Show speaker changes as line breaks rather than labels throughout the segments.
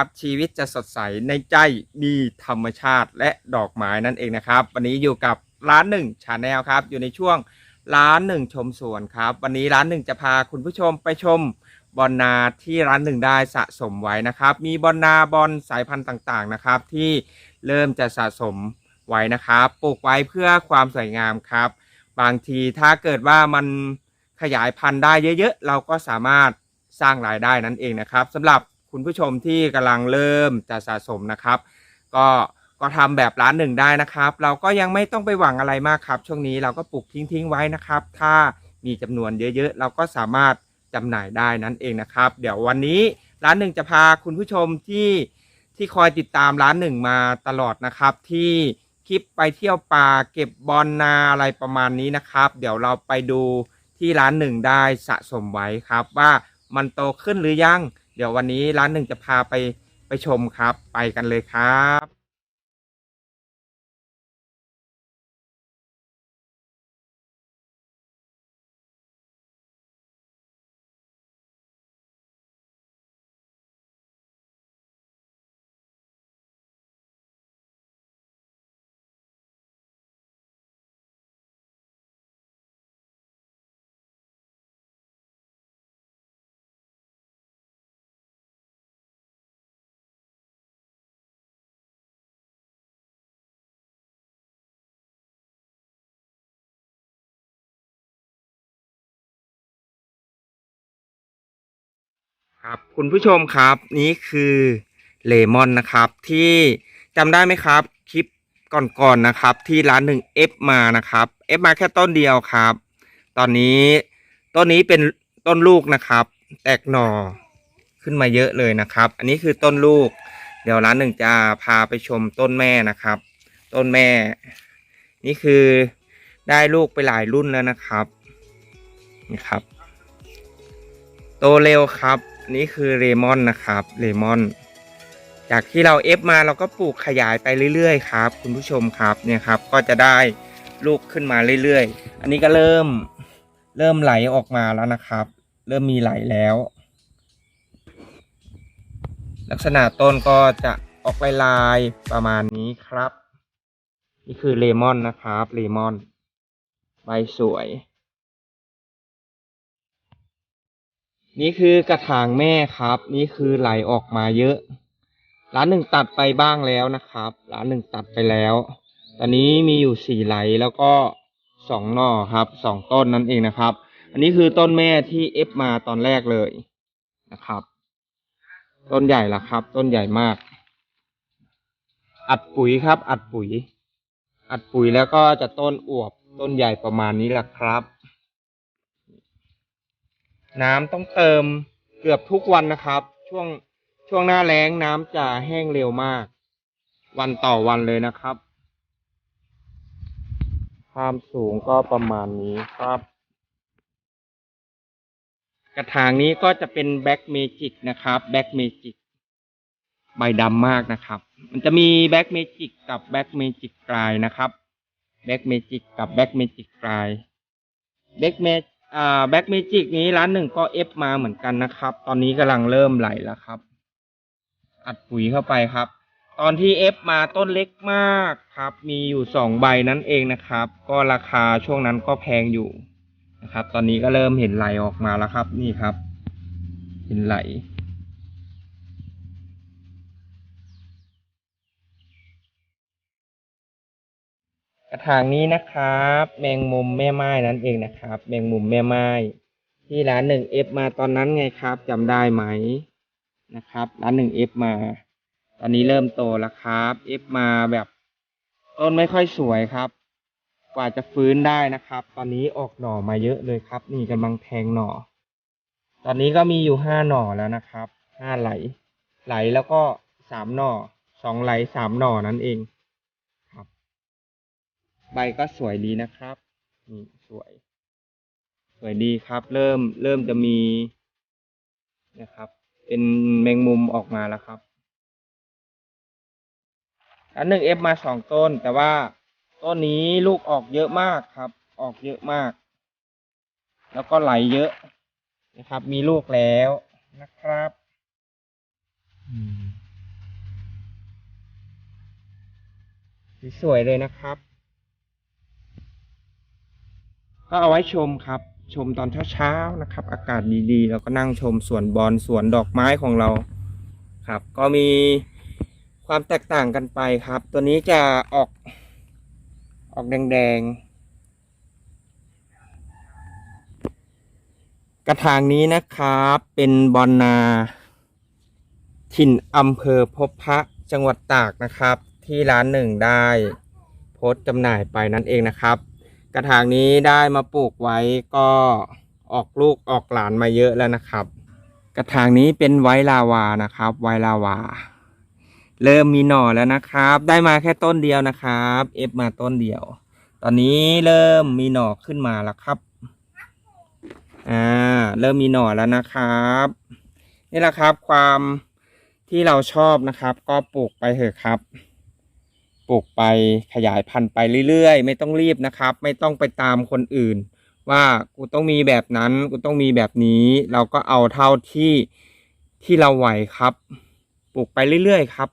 ับชีวิตจะสดใสในใจมีธรรมชาติและดอกไม้นั่นเองนะครับ วันนี้อยู่กับร้านหนึ่งชาแนลครับ อยู่ในช่วงร้านหนึ่งชมสวนครับ วันนี้ร้านหนึ่งจะพาคุณผู้ชมไปชมบอลนาที่ร้านหนึ่งได้สะสมไว้นะครับ มีบอลนาบอลสายพันธุ์ต่างๆนะครับ ที่เริ่มจะสะสมไว้นะครับปลูกไว้เพื่อความสวยงามครับ บางทีถ้าเกิดว่ามันขยายพันธุ์ได้เยอะๆ เราก็สามารถสร้างรายได้นั่นเองนะครับสำหรับ คุณผู้ชมที่กำลังเริ่มจะสะสมนะครับ ก็ก็ทำแบบร้านหนึ่งได้นะครับ เราก็ยังไม่ต้องไปหวังอะไรมากครับ ช่วงนี้เราก็ปลูกทิ้งๆไว้นะครับ ถ้ามีจำนวนเยอะๆ เราก็สามารถจำหน่ายได้นั่นเองนะครับ เดี๋ยววันนี้ร้านหนึ่งจะพาคุณผู้ชมที่ที่คอยติดตามร้านหนึ่งมาตลอดนะครับ ที่คลิปไปเที่ยวป่าเก็บบอลนาอะไรประมาณนี้นะครับ เดี๋ยวเราไปดูที่ร้านหนึ่งได้สะสมไว้ครับ ว่ามันโตขึ้นหรือยัง เดี๋ยววันนี้ร้านหนึ่งจะพาไปไปชมครับ ไปกันเลยครับ ครับคุณผู้ชมครับนี่คือเลมอนนะครับ ที่จำได้ไหมครับคลิปก่อนๆนะครับ ที่ร้านหนึ่งเอฟมานะครับเอฟมาแค่ต้นเดียวครับ ตอนนี้ต้นนี้เป็นต้นลูกนะครับ แตกหน่อขึ้นมาเยอะเลยนะครับ อันนี้คือต้นลูก เดี๋ยวร้านหนึ่งจะพาไปชมต้นแม่นะครับ ต้นแม่ นี่คือได้ลูกไปหลายรุ่นแล้วนะครับนี่ครับ โตเร็วครับ อันนี่คือเลมอนนะครับเลมอน จากที่เราเอฟมาเราก็ปลูกขยายไปเรื่อยๆครับ คุณผู้ชมครับเนี่ยครับก็จะได้ลูกขึ้นมาเรื่อยๆ อันนี้ก็เริ่มเริ่มไหลออกมาแล้วนะครับ เริ่มมีไหลแล้ว ลักษณะต้นก็จะออกลายๆประมาณนี้ครับ นี่คือเลมอนนะครับเลมอน ใบสวย นี่คือกระถางแม่ครับ นี่คือไหลออกมาเยอะ ร้านหนึ่งตัดไปบ้างแล้วนะครับ ร้านหนึ่งตัดไปแล้ว ตอนนี้มีอยู่สี่ไหลแล้วก็สองหน่อครับสองต้นนั่นเองนะครับ อันนี้คือต้นแม่ที่เอฟมาตอนแรกเลยนะครับ ต้นใหญ่ละครับ ต้นใหญ่มาก อัดปุ๋ยครับ อัดปุ๋ย อัดปุ๋ยแล้วก็จะต้นอวบต้นใหญ่ประมาณนี้แหละครับ น้ำต้องเติมเกือบทุกวันนะครับ ช่วงช่วงหน้าแล้งน้ำจะแห้งเร็วมาก วันต่อวันเลยนะครับ ความสูงก็ประมาณนี้ครับ กระถางนี้ก็จะเป็นแบ็กเมจิกนะครับแบ็กเมจิกใบดำมากนะครับ มันจะมีแบ็กเมจิกกับแบ็กเมจิกกลายนะครับแบ็กเมจิกกับแบ็กเมจิกกลายแบ็กเม อ่าแบ็กเมจิกนี้ร้านหนึ่งก็เอฟมาเหมือนกันนะครับ ตอนนี้กำลังเริ่มไหลแล้วครับ อัดปุ๋ยเข้าไปครับ ตอนที่เอฟมาต้นเล็กมากครับ มีอยู่สองใบนั่นเองนะครับ ก็ราคาช่วงนั้นก็แพงอยู่นะครับ ตอนนี้ก็เริ่มเห็นไหลออกมาแล้วครับ นี่ครับ เห็นไหล กระถางนี้นะครับ แมงมุมแม่ไม้นั่นเองนะครับ แมงมุมแม่ไม้ที่ร้านหนึ่งเอฟมาตอนนั้นไงครับจำได้ไหมนะครับ ร้านหนึ่งเอฟมา ตอนนี้เริ่มโตแล้วครับเอฟมาแบบต้นไม่ค่อยสวยครับ กว่าจะฟื้นได้นะครับ ตอนนี้ออกหน่อมาเยอะเลยครับ นี่กำลังแทงหน่อ ตอนนี้ก็มีอยู่ห้าหน่อแล้วนะครับห้าไหล ไหลแล้วก็สามหน่อสองไหลสามหน่อนั่นเอง ใบก็สวยดีนะครับนี่สวย สวยดีครับ เริ่มเริ่มจะมีนะครับ เป็นแมงมุมออกมาแล้วครับ อันหนึ่งเอฟมาสองต้น แต่ว่าต้นนี้ลูกออกเยอะมากครับ ออกเยอะมาก แล้วก็ไหลเยอะนะครับ มีลูกแล้วนะครับสวยเลยนะครับ ก็เอาไว้ชมครับ ชมตอนเช้าๆนะครับ อากาศดีๆ แล้วก็นั่งชมสวนบอลสวนดอกไม้ของเราครับ ก็มีความแตกต่างกันไปครับ ตัวนี้จะออกออกแดงๆ กระถางนี้นะครับ เป็นบอลนา ถิ่นอำเภอพบพระจังหวัดตากนะครับ ที่ร้านหนึ่งได้โพสต์จำหน่ายไปนั่นเองนะครับ กระถางนี้ได้มาปลูกไว้ก็ออกลูกออกหลานมาเยอะแล้วนะครับ กระถางนี้เป็นไวลาวานะครับ ไวลาวา เริ่มมีหน่อแล้วนะครับ ได้มาแค่ต้นเดียวนะครับเอฟมาต้นเดียว ตอนนี้เริ่มมีหน่อขึ้นมาแล้วครับอ่าเริ่มมีหน่อแล้วนะครับ นี่แหละครับความที่เราชอบนะครับ ก็ปลูกไปเถอะครับ ปลูกไปขยายพันธุ์ไปเรื่อยๆ ไม่ต้องรีบนะครับ ไม่ต้องไปตามคนอื่น ว่ากูต้องมีแบบนั้นกูต้องมีแบบนี้ เราก็เอาเท่าที่ที่เราไหวครับ ปลูกไปเรื่อยๆครับ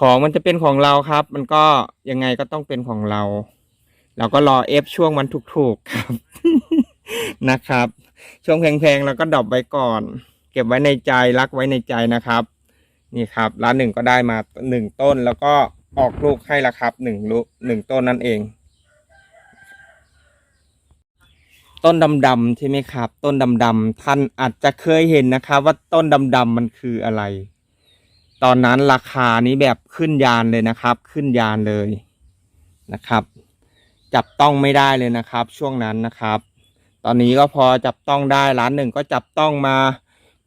ของมันจะเป็นของเราครับ มันก็ยังไงก็ต้องเป็นของเรา เราก็รอเอฟช่วงมันถูกๆครับนะครับ ช่วงแพงๆเราก็ดรอปไว้ก่อน เก็บไว้ในใจรักไว้ในใจนะครับ นี่ครับร้านหนึ่งก็ได้มาหนึ่งต้นแล้วก็ออกลูกให้ละครับหนึ่งลูกหนึ่งต้นนั่นเอง ต้นดำๆใช่ไหมครับ ต้นดำๆท่านอาจจะเคยเห็นนะครับ ว่าต้นดำๆมันคืออะไร ตอนนั้นราคานี้แบบขึ้นยานเลยนะครับ ขึ้นยานเลยนะครับ จับต้องไม่ได้เลยนะครับ ช่วงนั้นนะครับ ตอนนี้ก็พอจับต้องได้ร้านหนึ่งก็จับต้องมา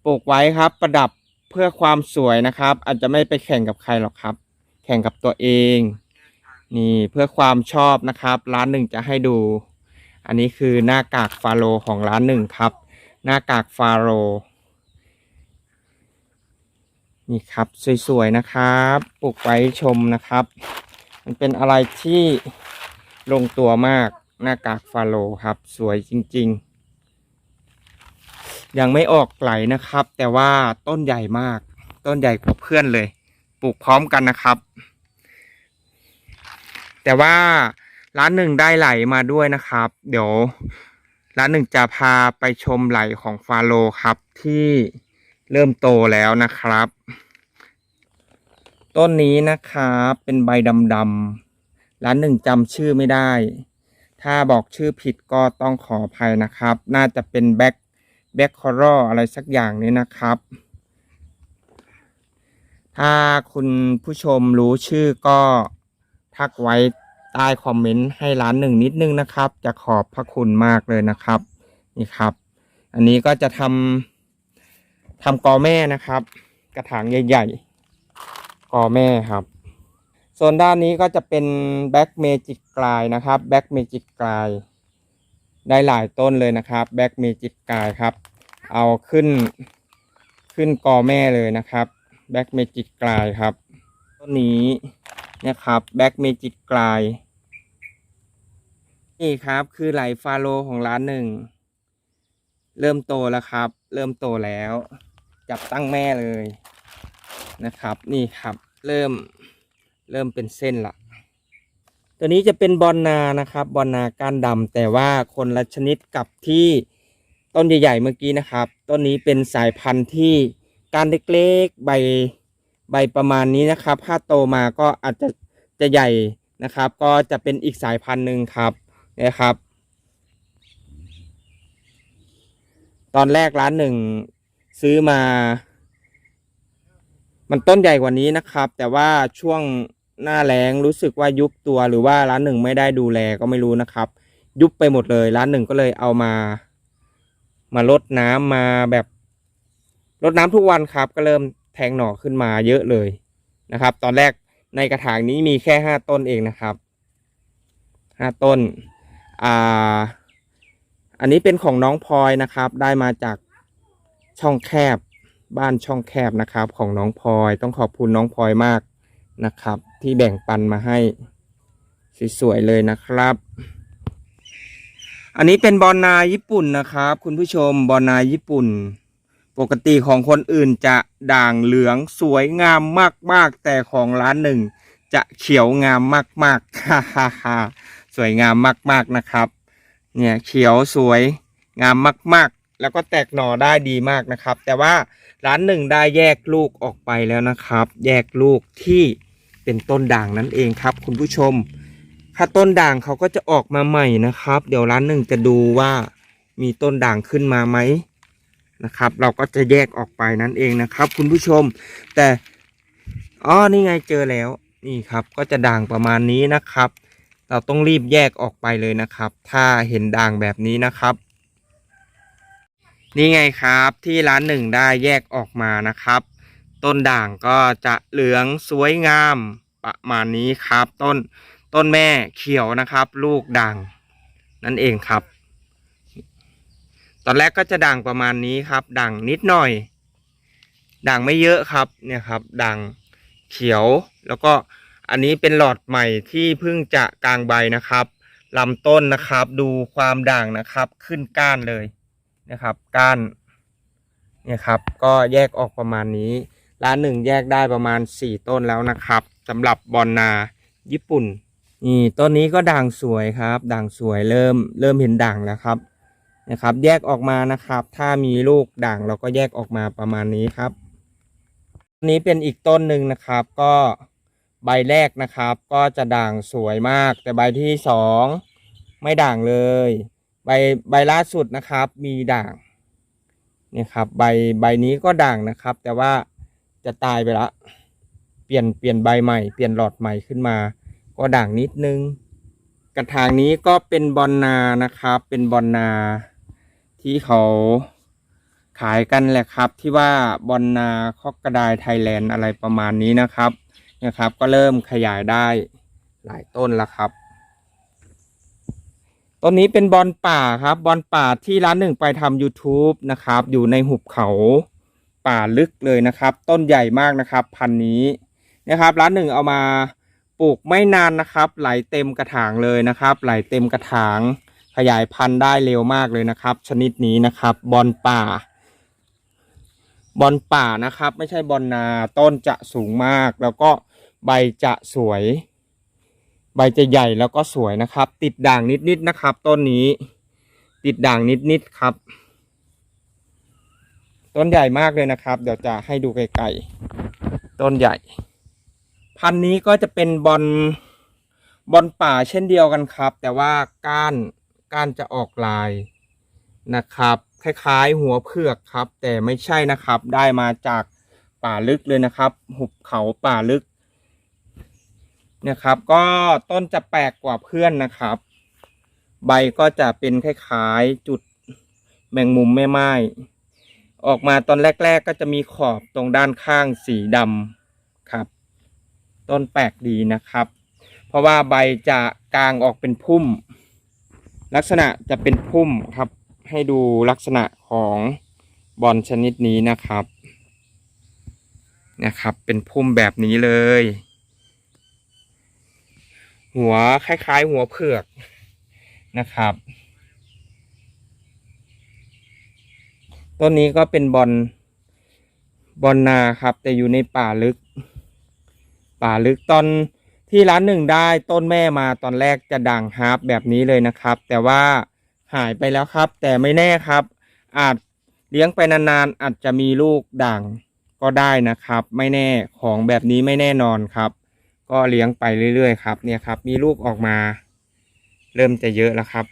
ปลูกไว้ครับ ประดับ พื่อความสวยนะครับ อาจจะไม่ไปแข่งกับใครหรอกครับ แข่งกับตัวเอง นี่เพื่อความชอบนะครับ ร้านหนึ่งจะให้ดู อันนี้คือหน้ากากฟาโรของร้านหนึ่งครับ หน้ากากฟาโรนี่ครับสวยๆนะครับปลูกไว้ชมนะครับ มันเป็นอะไรที่ลงตัวมากหน้ากากฟาโรครับ สวยจริง ๆ ยังไม่ออกไหลนะครับ แต่ว่าต้นใหญ่มาก ต้นใหญ่กว่าเพื่อนเลย ปลูกพร้อมกันนะครับ แต่ว่าร้านหนึ่งได้ไหลมาด้วยนะครับ เดี๋ยวร้านหนึ่งจะพาไปชมไหลของฟาโรห์ครับที่เริ่มโตแล้วนะครับ ต้นนี้นะครับเป็นใบดำๆร้านหนึ่งจำชื่อไม่ได้ ถ้าบอกชื่อผิดก็ต้องขออภัยนะครับ น่าจะเป็นแบ็ค แบ็คคอร์อะไรสักอย่างนี้นะครับ ถ้าคุณผู้ชมรู้ชื่อก็ทักไว้ใต้คอมเมนต์ให้ร้านหนึ่งนิดนึงนะครับ จะขอบพระคุณมากเลยนะครับ นี่ครับ อันนี้ก็จะทำทำกอแม่นะครับ กระถางใหญ่ๆกอแม่ครับส่วนด้านนี้ก็จะเป็นแบ็กเมจิกกลายนะครับแบ็กเมจิกกลาย ได้หลายต้นเลยนะครับแบ็กเมจิกกลายครับ เอาขึ้นขึ้นกอแม่เลยนะครับแบ็กเมจิกกลายครับ ต้นนี้นี่ยครับแบ็กเมจิกกลายนี่ครับคือไหลฟาโลของร้านหนึ่ง เริ่มโตแล้วครับ เริ่มโตแล้ว จับตั้งแม่เลยนะครับ นี่ครับ เริ่มเริ่มเป็นเส้นละ ตัวนี้จะเป็นบอลนานะครับบอลนาก้านดำแต่ว่าคนละชนิดกับที่ต้นใหญ่ๆเมื่อกี้นะครับ ต้นนี้เป็นสายพันธุ์ที่ก้านเล็กๆใบใบประมาณนี้นะครับถ้าโตมาก็อาจจะจะใหญ่นะครับ ก็จะเป็นอีกสายพันธุ์หนึ่งครับนะครับ ตอนแรกร้านหนึ่งซื้อมา มันต้นใหญ่กว่านี้นะครับ แต่ว่าช่วง หน้าแล้งรู้สึกว่ายุบตัวหรือว่าร้านหนึ่งไม่ได้ดูแลก็ไม่รู้นะครับ ยุบไปหมดเลย ร้านหนึ่งก็เลยเอามา มาลดน้ำมาแบบลดน้ำทุกวันครับ ก็เริ่มแทงหน่อขึ้นมาเยอะเลยนะครับ ตอนแรกในกระถางนี้มีแค่ห้าต้นเองนะครับห้าต้นอ่าอันนี้เป็นของน้องพลอยนะครับ ได้มาจากช่องแคบบ้านช่องแคบนะครับ ของน้องพลอยต้องขอบคุณน้องพลอยมากนะครับ ที่แบ่งปันมาให้สวยๆเลยนะครับ อันนี้เป็นบอลนาญี่ปุ่นนะครับ คุณผู้ชมบอลนาญี่ปุ่น ปกติของคนอื่นจะด่างเหลืองสวยงามมากๆ แต่ของร้านหนึ่ง จะเขียวงามมากๆฮ่าฮ่าฮ่าสวยงามมากๆนะครับ เนี่ยเขียวสวยงามมากๆ แล้วก็แตกหน่อได้ดีมากนะครับ แต่ว่าร้านหนึ่งได้แยกลูกออกไปแล้วนะครับ แยกลูกที่ เป็นต้นด่างนั่นเองครับ คุณผู้ชม ถ้าต้นด่างเขาก็จะออกมาใหม่นะครับ เดี๋ยวร้านหนึ่งจะดูว่ามีต้นด่างขึ้นมาไหมนะครับ เราก็จะแยกออกไปนั่นเองนะครับ คุณผู้ชม แต่อ๋อนี่ไงเจอแล้วนี่ครับ ก็จะด่างประมาณนี้นะครับ เราต้องรีบแยกออกไปเลยนะครับ ถ้าเห็นด่างแบบนี้นะครับ นี่ไงครับที่ร้านหนึ่งได้แยกออกมานะครับ ต้นด่างก็จะเหลืองสวยงามประมาณนี้ครับ ต้นต้นแม่เขียวนะครับ ลูกด่างนั่นเองครับ ตอนแรกก็จะด่างประมาณนี้ครับ ด่างนิดหน่อย ด่างไม่เยอะครับเนี่ยครับ ด่างเขียวแล้วก็อันนี้เป็นหลอดใหม่ที่เพิ่งจะกลางใบนะครับลำต้นนะครับ ดูความด่างนะครับ ขึ้นก้านเลยนะครับ ก้านเนี่ยครับ ก็แยกออกประมาณนี้ ร้านหนึ่งแยกได้ประมาณสี่ต้นแล้วนะครับสำหรับบอนนาญี่ปุ่นนี่ต้นนี้ก็ด่างสวยครับ ด่างสวยเริ่มเริ่มเห็นด่างแล้วครับนะครับ แยกออกมานะครับ ถ้ามีลูกด่างเราก็แยกออกมาประมาณนี้ครับนนี้เป็นอีกต้นหนึ่งนะครับ ก็ใบแรกนะครับ ก็จะด่างสวยมาก แต่ใบที่สองไม่ด่างเลย ใบใบล่าสุดนะครับ มีด่างเนี่ยครับ ใบใบนี้ก็ด่างนะครับ แต่ว่า จะตายไปละ เปลี่ยนเปลี่ยนใบใหม่ เปลี่ยนหลอดใหม่ขึ้นมา ก็ด่างนิดนึง กระถางนี้ก็เป็นบอนนานะครับ เป็นบอนนา ที่เขาขายกันแหละครับ ที่ว่าบอนนาคอกกระดายไทยแลนด์อะไรประมาณนี้นะครับนะครับ ก็เริ่มขยายได้หลายต้นแล้วครับต้นนี้เป็นบอลป่าครับบอลป่าที่ร้านหนึ่งไปทำ YouTube นะครับ อยู่ในหุบเขา ป่าลึกเลยนะครับ ต้นใหญ่มากนะครับ พันนี้นะครับร้านหนึ่งเอามาปลูกไม่นานนะครับ ไหลเต็มกระถางเลยนะครับ ไหลเต็มกระถาง ขยายพันธุ์ได้เร็วมากเลยนะครับ ชนิดนี้นะครับบอลป่า บอลป่านะครับ ไม่ใช่บอลนาต้นจะสูงมาก แล้วก็ใบจะสวย ใบจะใหญ่แล้วก็สวยนะครับ ติดด่างนิดๆนะครับ ต้นนี้ ติดด่างนิดๆครับ ต้นใหญ่มากเลยนะครับ เดี๋ยวจะให้ดูไกลๆต้นใหญ่ พันธุ์นี้ก็จะเป็นบอลบอลป่าเช่นเดียวกันครับ แต่ว่าก้านก้านจะออกลายนะครับ คล้ายๆ หัวเผือกครับ แต่ไม่ใช่นะครับ ได้มาจากป่าลึกเลยนะครับ หุบเขาป่าลึกนี่ยครับ ก็ต้นจะแปลกกว่าเพื่อนนะครับ ใบก็จะเป็นคล้ายๆจุดแมงมุมแม่ไม้ ออกมาตอนแรก ๆ ก็จะมีขอบตรงด้านข้างสีดำครับ ต้นแปลกดีนะครับ เพราะว่าใบจะกลางออกเป็นพุ่ม ลักษณะจะเป็นพุ่มครับ ให้ดูลักษณะของบอลชนิดนี้นะครับนะครับ เป็นพุ่มแบบนี้เลย หัวคล้าย ๆ หัวเผือกนะครับ ต้นนี้ก็เป็นบอลบอลนาครับ แต่อยู่ในป่าลึก ป่าลึกตอนที่ร้านหนึ่งได้ต้นแม่มาตอนแรกจะด่างฮาร์ปแบบนี้เลยนะครับ แต่ว่าหายไปแล้วครับ แต่ไม่แน่ครับ อาจเลี้ยงไปนานๆอาจจะมีลูกด่างก็ได้นะครับ ไม่แน่ของแบบนี้ไม่แน่นอนครับ ก็เลี้ยงไปเรื่อยๆครับ เนี่ยครับ มีลูกออกมา เริ่มจะเยอะแล้วครับ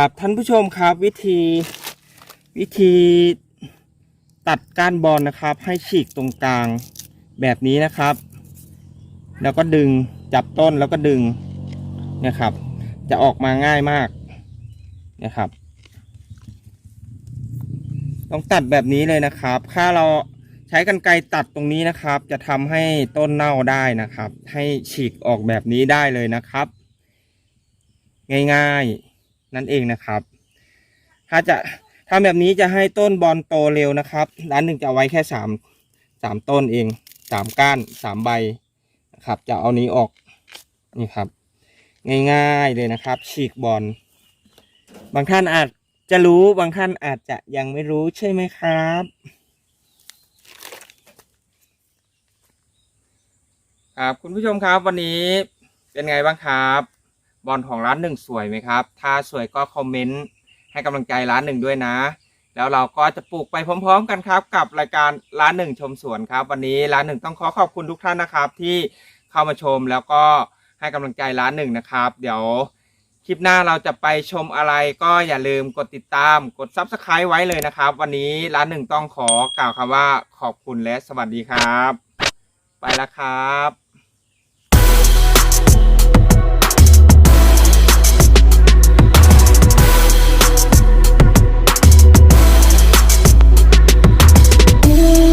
ครับท่านผู้ชมครับวิธีวิธีตัดก้านบอลนะครับ ให้ฉีกตรงกลางแบบนี้นะครับ แล้วก็ดึงจับต้นแล้วก็ดึงนะครับ จะออกมาง่ายมากนะครับ ต้องตัดแบบนี้เลยนะครับ ถ้าเราใช้กรรไกรตัดตรงนี้นะครับ จะทำให้ต้นเน่าได้นะครับ ให้ฉีกออกแบบนี้ได้เลยนะครับ ง่ายๆ นั่นเองนะครับ ถ้าจะทำแบบนี้จะให้ต้นบอลโตเร็วนะครับร้านหนึ่งจะไว้แค่สามสามต้นเองสามก้านสามใบนะครับ จะเอานี้ออกนี่ครับ ง่ายๆเลยนะครับ ฉีกบอลบางท่านอาจจะรู้บางท่านอาจจะยังไม่รู้ใช่ไหมครับ ครับคุณผู้ชมครับวันนี้เป็นไงบ้างครับ บอลของร้านหนึ่งสวยไหมครับ ถ้าสวยก็คอมเมนต์ให้กำลังใจร้านหนึ่งด้วยนะ แล้วเราก็จะปลูกไปพร้อม ๆ กันครับ กับรายการร้านหนึ่งชมสวนครับ วันนี้ร้านหนึ่งต้องขอขอบคุณทุกท่านนะครับ ที่เข้ามาชมแล้วก็ให้กำลังใจร้านหนึ่งนะครับ เดี๋ยวคลิปหน้าเราจะไปชมอะไรก็อย่าลืมกดติดตามกด Subscribe ไว้เลยนะครับ วันนี้ร้านหนึ่งต้องขอกล่าวคำว่าขอบคุณและสวัสดีครับ ไปแล้วครับ you